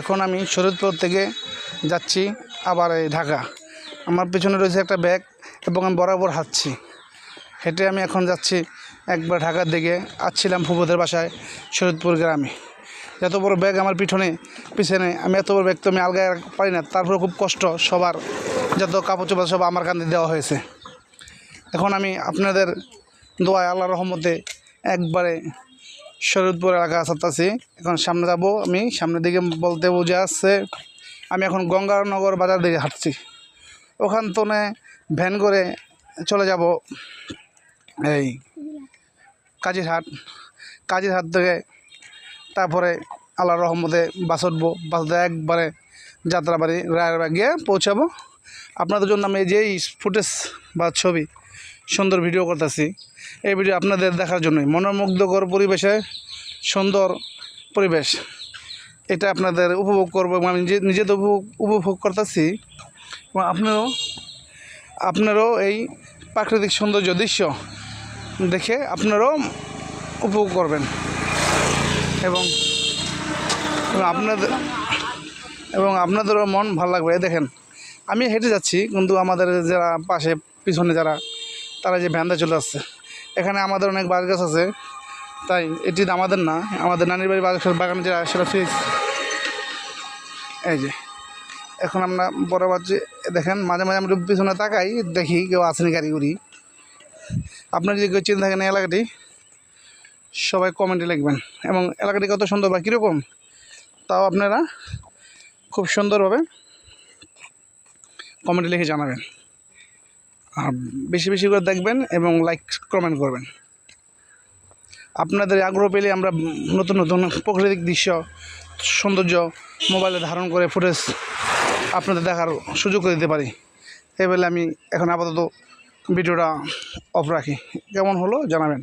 এখন আমি শরীরপুর থেকে যাচ্ছি আবার এই ঢাকা। আমার পিছনে রয়েছে একটা ব্যাগ এবং আমি বরাবর হাঁটছি। হেঁটে আমি এখন যাচ্ছি একবার ঢাকার দিকে। আসছিলাম ফুবুদের বাসায় শরীদপুর গ্রামে। যত বড় ব্যাগ আমার পিছনে পিছনে, আমি এত বড় ব্যাগ তো আমি আলগায় পারি না। তারপরে খুব কষ্ট সবার, যত কাপড় চোপড় সব আমার কান্দে দেওয়া হয়েছে। এখন আমি আপনাদের দোয়ায় আল্লাহ রহমতে একবারে শরীদপুর এলাকা আসতেছি এখন সামনে যাব আমি, সামনের দিকে বলতে বুঝে আসছে আমি এখন গঙ্গানগর বাজার দিকে হাঁটছি। ওখান তো ভ্যান করে চলে যাব এই কাজিরহাট। কাজিরহাট থেকে তারপরে আল্লাহর রহমতে বাস উঠবো, বাস একবারে যাত্রাবাড়ি, রায়েরবাগ গিয়ে পৌঁছাবো। আপনাদের জন্য আমি যেই ফুটেজ বা ছবি সুন্দর ভিডিও করতেছি। এই ভিডিও আপনাদের দেখার জন্যই। মনোমুগ্ধকর পরিবেশে সুন্দর পরিবেশ। এটা আপনাদের উপভোগ করব আমি নিজে নিজে তো উপভোগ উপভোগ করতেছি। এবং আপনারাও আপনারও এই প্রাকৃতিক সৌন্দর্য দৃশ্য দেখে আপনারাও উপভোগ করবেন। এবং আপনাদের, এবং আপনাদেরও মন ভালো লাগবে। দেখেন, আমি হেঁটে যাচ্ছি, কিন্তু আমাদের যারা পাশে, পিছনে যারা, তারা যে ভ্যানটা চলে আসছে। এখানে আমাদের অনেক বাগান গাছ আছে। তাই এটি আমাদের না, আমাদের নানির বাড়ির বাগান বাগানে যারা সেটা ফিক্স এই যে, এখন আমরা বড় বাচ্চা, দেখেন, মাঝে মাঝে আমরা পিছনে তাকাই, দেখি কেউ আসেনি কারিগরি আপনার যদি কেউ চিন্তা থাকেন এলাকাটি, সবাই কমেন্টে লিখবেন। এবং এলাকাটি কত সুন্দর বা কীরকম, তাও আপনারা খুব সুন্দরভাবে কমেন্টে লিখে জানাবেন। আর বেশি বেশি করে দেখবেন এবং লাইক কমেন্ট করবেন। আপনাদের আগ্রহ পেলে আমরা নতুন নতুন প্রাকৃতিক দৃশ্য, সৌন্দর্য মোবাইলে ধারণ করে ফুটেজ আপনাদের দেখার সুযোগ করে দিতে পারি। এবেলে আমি এখন আপাতত ভিডিওটা অফ রাখি। কেমন হলো জানাবেন।